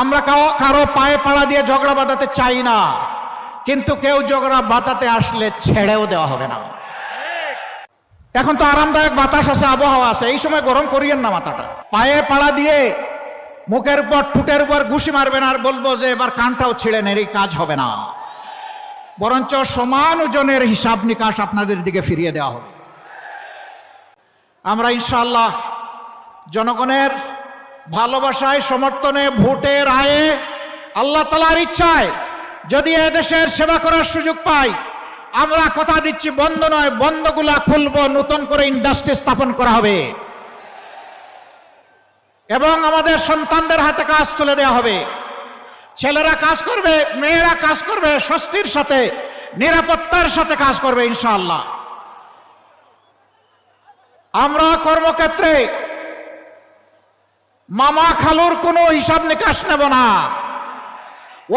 আমরা কারও পায়ে পাড়া দিয়ে ঝগড়া বাঁধাতে চাই না। কিন্তু কেউ ঝগড়া বাঁধাতে আসলে ছেড়েও দেওয়া হবে না। এখন তো আরামদায়ক বাতাস আছে, আবহাওয়া আছে, এই সময় গরম করিয়েন না মাথাটা। পায়ে পাড়া দিয়ে মুখের উপর, ঠুটের উপর ঘুষি মারবেন আর বলব যে এবার কানটাও ছিঁড়ে নেন, এই কাজ হবে না। বরঞ্চ সমান ওজনের হিসাব নিকাশ আপনাদের দিকে ফিরিয়ে দেওয়া হবে। আমরা ইনশাআল্লাহ জনগণের ভালোবাসায়, সমর্থনে, ভোটে, রায়ে, আল্লাহ তালার ইচ্ছায় যদি এদেশের সেবা করার সুযোগ পাই, আমরা কথা দিচ্ছি, বন্ধ নয়, বন্ধগুলা খুলবো, নতুন করে ইন্ডাস্ট্রি স্থাপন করা হবে। এবং আমাদের সন্তানদের হাতে কাজ তুলে দেওয়া হবে। ছেলেরা কাজ করবে, মেয়েরা কাজ করবে, স্বস্তির সাথে, নিরাপত্তার সাথে কাজ করবে, ইনশাআল্লাহ। আমরা কর্মক্ষেত্রে মামা খালুর কোনো হিসাব নিকাশ নেব না।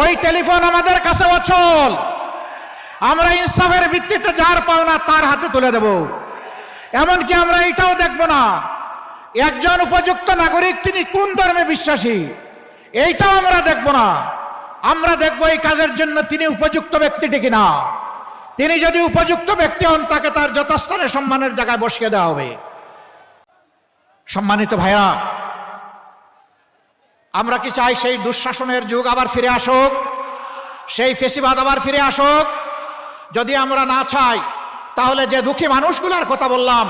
ওই টেলিফোন আমাদের কাছে অচল। আমরা ইনসাফের ভিত্তিতে যার পাওনা তার হাতে তুলে দেব। এমনকি আমরা এটাও দেখব না, একজন উপযুক্ত নাগরিক তিনি কোন ধর্মে বিশ্বাসী, এইটাও আমরা দেখব না। আমরা দেখব এই কাজের জন্য তিনি উপযুক্ত ব্যক্তিটি কিনা। তিনি যদি উপযুক্ত ব্যক্তি হন, তাকে তার যথাস্থানে সম্মানের জায়গায় বসিয়ে দেওয়া হবে। সম্মানিত ভাইয়া আমরা কি চাই সেই দুঃশাসনের যুগ আবার ফিরে আসুক? সেই ফেসিবাদ আবার ফিরে আসুক? যদি আমরা না চাই, তাহলে যে দুঃখী মানুষগুলোর কথা বললাম,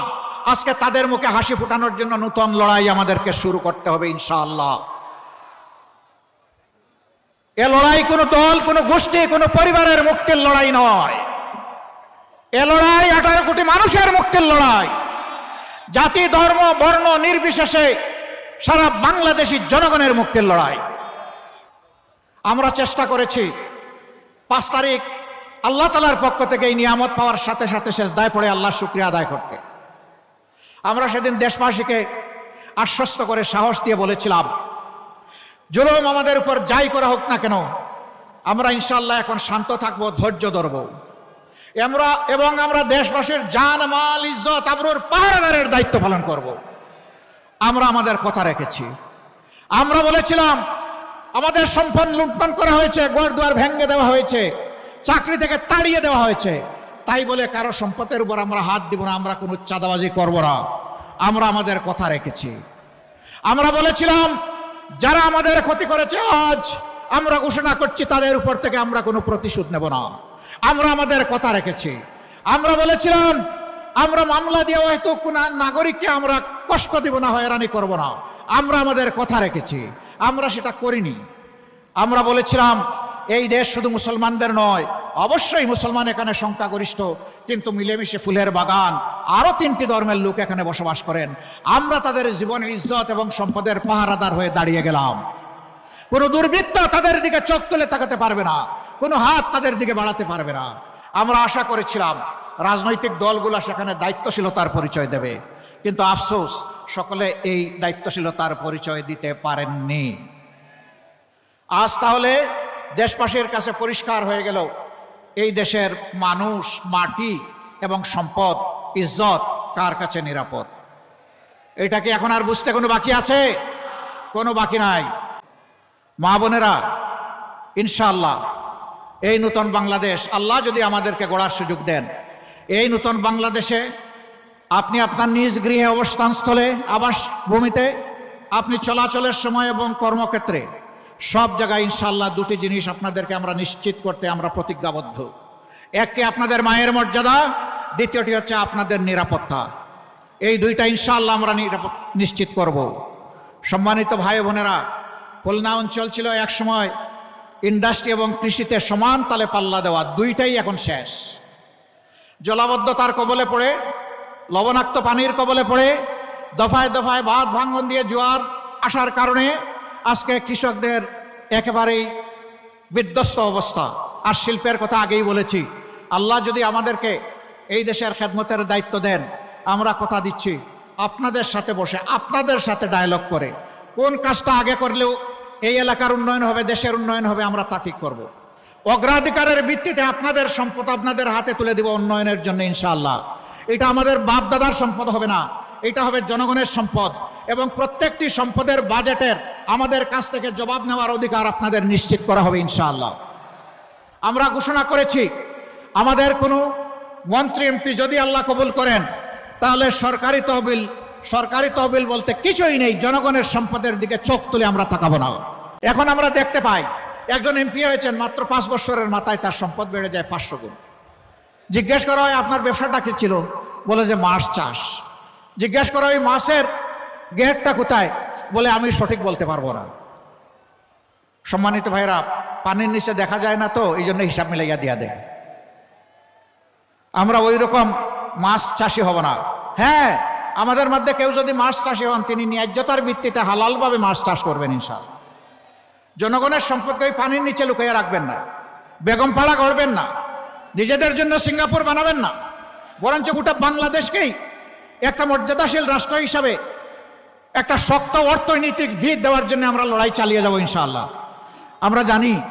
আজকে তাদের মুখে হাসি ফুটানোর জন্য নতুন লড়াই আমাদেরকে শুরু করতে হবে ইনশাআল্লাহ। এ লড়াই কোনো দল, কোনো গোষ্ঠী, কোনো পরিবারের মুক্তির লড়াই নয়। এ লড়াই আঠারো কোটি মানুষের মুক্তির লড়াই। জাতি, ধর্ম, বর্ণ নির্বিশেষে সারা বাংলাদেশি জনগণের মুক্তির লড়াই। আমরা চেষ্টা করেছি পাঁচ তারিখ আল্লাহ তালার পক্ষ থেকে এই নিয়ামত পাওয়ার সাথে সাথে শেষ দায় পড়ে আল্লাহ শুক্রিয়া আদায় করতে। আমরা সেদিন দেশবাসীকে আশ্বস্ত করে সাহস দিয়ে বলেছিলাম, জুলুম আমাদের উপর যাই করা হোক না কেন, আমরা ইনশাল্লাহ এখন শান্ত থাকব, ধৈর্য ধরব। আমরা এবং আমরা দেশবাসীর জান, মাল, ইজ্জত, আবরুর পাহারাদারের দায়িত্ব পালন করব। আমরা আমাদের কথা রেখেছি। আমরা বলেছিলাম, আমাদের সম্পদ লুণ্ঠন করা হয়েছে দুয়ার ভেঙে দেওয়া হয়েছে, চাকরি থেকে তাড়িয়ে দেওয়া হয়েছে। তাই বলে কারও সম্পদের উপর আমরা হাত দিব না, আমরা কোনো চাঁদাবাজি করব না। আমরা আমাদের কথা রেখেছি। আমরা বলেছিলাম, যারা আমাদের ক্ষতি করেছে আজ, আমরা ঘোষণা করছি, তাদের উপর থেকে আমরা কোনো প্রতিশোধ নেব না। আমরা আমাদের কথা রেখেছি। আমরা বলেছিলাম আমরা মামলা দিয়ে হয়তো কোন নাগরিককে আমরা কষ্ট দিব না, হয়রানি করব না। আমরা আমাদের কথা রেখেছি। আমরা সেটা করিনি। আমরা বলেছিলাম, এই দেশ শুধু মুসলমানদের নয়, অবশ্যই মুসলমান এখানে সংখ্যাগরিষ্ঠ, কিন্তু মিলেমিশে ফুলের বাগান আরও তিনটি ধর্মের লোক এখানে বসবাস করেন। আমরা তাদের জীবনের ইজ্জত এবং সম্পদের পাহারাদার হয়ে দাঁড়িয়ে গেলাম। কোনো দুর্বৃত্ত তাদের দিকে চোখ তুলে তাকাতে পারবে না। কোনো হাত তাদের দিকে বাড়াতে পারবে না। আমরা আশা করেছিলাম রাজনৈতিক দলগুলো সেখানে দায়িত্বশীলতার পরিচয় দেবে। কিন্তু আফসোস, সকলে এই দায়িত্বশীলতার পরিচয় দিতে পারেননি। আজ তাহলে দেশবাসীর কাছে পরিষ্কার হয়ে গেল, এই দেশের মানুষ, মাটি এবং সম্পদ, ইজ্জত কার কাছে নিরাপদ? এটা কি এখন আর বুঝতে কোনো বাকি আছে? কোনো বাকি নাই। মা বোনেরা, ইনশাআল্লাহ, এই নূতন বাংলাদেশ, আল্লাহ যদি আমাদেরকে গড়ার সুযোগ দেন এই নূতন বাংলাদেশে আপনি আপনার নিজ গৃহে অবস্থানস্থলে, আবাস ভূমিতে, আপনি চলাচলের সময় এবং কর্মক্ষেত্রে সব জায়গায় ইনশাল্লাহ দুটি জিনিস আপনাদেরকে আমরা নিশ্চিত করতে আমরা প্রতিজ্ঞাবদ্ধ। একটি আপনাদের মায়ের মর্যাদা, দ্বিতীয়টি হচ্ছে আপনাদের নিরাপত্তা। এই দুইটা ইনশাল্লাহ আমরা নিশ্চিত করব। সম্মানিত ভাই বোনেরা, খুলনা অঞ্চল ছিল একসময় ইন্ডাস্ট্রি এবং কৃষিতে সমান তালে পাল্লা দেওয়া, দুইটাই এখন শেষ। জলাবদ্ধতার কবলে পড়ে, লবণাক্ত পানির কবলে পড়ে, দফায় দফায় বাঁধ ভাঙন দিয়ে জোয়ার আসার কারণে আজকে কৃষকদের একেবারেই বিধ্বস্ত অবস্থা আর শিল্পের কথা আগেই বলেছি, আল্লাহ যদি আমাদেরকে এই দেশের খেদমতের দায়িত্ব দেন, আমরা কথা দিচ্ছি, আপনাদের সাথে বসে, আপনাদের সাথে ডায়লগ করে, কোন কাজটা আগে করলেও এই এলাকার উন্নয়ন হবে, দেশের উন্নয়ন হবে, আমরা তা ঠিক করব। অগ্রাধিকারের ভিত্তিতে আপনাদের সম্পদ আপনাদের হাতে তুলে দিব উন্নয়নের জন্য, ইনশাআল্লাহ। এটা আমাদের বাপ দাদার সম্পদ হবে না, এটা হবে জনগণের সম্পদ। এবং প্রত্যেকটি সম্পদের বাজেটের আমাদের কাছ থেকে জবাব নেওয়ার অধিকার আপনাদের নিশ্চিত করা হবে, ইনশাআল্লাহ। আমরা ঘোষণা করেছি, আমাদের কোনো মন্ত্রী, এমপি যদি আল্লাহ কবুল করেন, তাহলে সরকারি তহবিল সরকারি তহবিল বলতে কিছুই নেই, জনগণের সম্পদের দিকে চোখ তুলে আমরা তাকাবো না। এখন আমরা দেখতে পাই একজন এমপি হয়েছেন মাত্র পাঁচ বছরের মাথায় তার সম্পদ বেড়ে যায় পাঁচশো গুণ। জিজ্ঞেস করা হয়, আপনার ব্যবসাটা কি ছিল? বলে যে, মাছ চাষ। জিজ্ঞেস করা হয়, মাছের গেটটা কোথায়? বলে, আমি সঠিক বলতে পারব না। সম্মানিত ভাইরা পানির নিচে দেখা যায় না তো, এই জন্য হিসাব মিলাইয়া দিয়া দেয়। আমরা ওই রকম মাছ চাষি হব না। হ্যাঁ আমাদের মধ্যে কেউ যদি মাছ চাষি হন, তিনি ন্যায্যতার ভিত্তিতে হালালভাবে মাছ চাষ করবেন ইনশাল জনগণের সম্পদকে ওই পানির নিচে লুকিয়ে রাখবেন না। বেগম পাড়া করবেন না। নিজেদের জন্য সিঙ্গাপুর বানাবেন না। বরঞ্চ গোটা বাংলাদেশকেই একটা মর্যাদাশীল রাষ্ট্র হিসাবে একটা শক্ত অর্থনৈতিক ভিত দেওয়ার জন্য আমরা লড়াই চালিয়ে যাব ইনশাআল্লাহ। আমরা জানি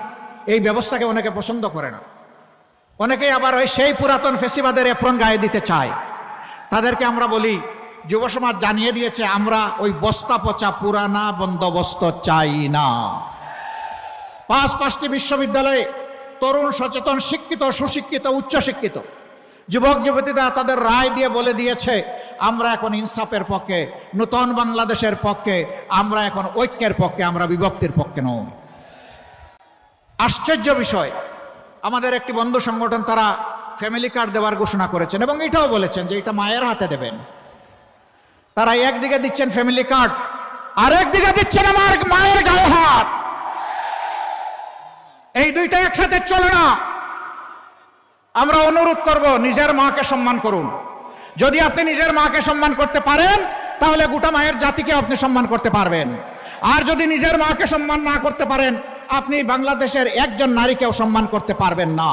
এই ব্যবস্থাকে অনেকে পছন্দ করে না। অনেকেই আবার ওই সেই পুরাতন ফেসিবাদের এপ্রন গায়ে দিতে চায়। তাদেরকে আমরা বলি, যুব সমাজ জানিয়ে দিয়েছে, আমরা ওই বস্তা পচা পুরানা বন্দোবস্ত চাই না। পাঁচ পাঁচটি বিশ্ববিদ্যালয়ে তরুণ, সচেতন, শিক্ষিত, সুশিক্ষিত, উচ্চশিক্ষিত যুবক, যুবতীরা তাদের রায় দিয়ে বলে দিয়েছে, আমরা এখন ইনসাফের পক্ষে, নূতন বাংলাদেশের পক্ষে, আমরা এখন ঐক্যের পক্ষে, আমরা বিভক্তির পক্ষে নই। আশ্চর্য বিষয়, আমাদের একটি বন্ধু সংগঠন তারা ফ্যামিলি কার্ড দেওয়ার ঘোষণা করেছেন এবং এটাও বলেছেন যে এটা মায়ের হাতে দেবেন। তারা একদিকে দিচ্ছেন ফ্যামিলি কার্ড আর একদিকে দিচ্ছেন আমার মায়ের গায়ে হাত। এই দুইটা একসাথে চলে না। আমরা অনুরোধ করব, নিজের মাকে সম্মান করুন। যদি আপনি নিজের মাকে সম্মান করতে পারেন, তাহলে গোটা মায়ের জাতিকে আপনি সম্মান করতে পারবেন। আর যদি নিজের মাকে সম্মান না করতে পারেন, আপনি বাংলাদেশের একজন নারীকেও সম্মান করতে পারবেন না।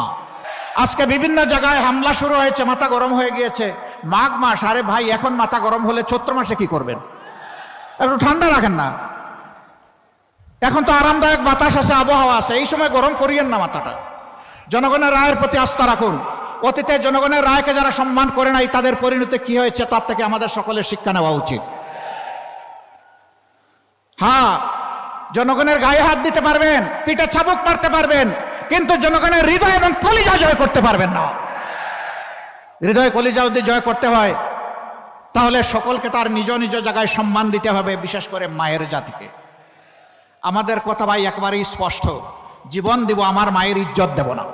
আজকে বিভিন্ন জায়গায় হামলা শুরু হয়েছে, মাথা গরম হয়ে গিয়েছে। মাঘ মাস, আরে ভাই, এখন মাথা গরম হলে চৈত্র মাসে কি করবেন? একটু ঠান্ডা রাখেন না। এখন তো আরামদায়ক বাতাস আছে, আবহাওয়া আছে। এই সময় গরম করিয়েন না মাথাটা। জনগণের রায়ের প্রতি আস্থা রাখুন। অতীতে জনগণের রায়কে যারা সম্মান করে নাই, তাদের পরিণতি কি হয়েছে তার থেকে আমাদের সকলের শিক্ষা নেওয়া উচিত। হ্যাঁ জনগণের গায়ে হাত দিতে পারবেন, পিঠে ছাবুক মারতে পারবেন, কিন্তু জনগণের হৃদয় এবং কলিজা জয় করতে পারবেন না। হৃদয় কলিজা যদি জয় করতে হয়, তাহলে সকলকে তার নিজ নিজ জায়গায় সম্মান দিতে হবে, বিশেষ করে মায়ের জাতিকে। আমাদের কথা ভাই একবারেই স্পষ্ট। জীবন দিব আমার মায়ের ইজ্জত দেব না।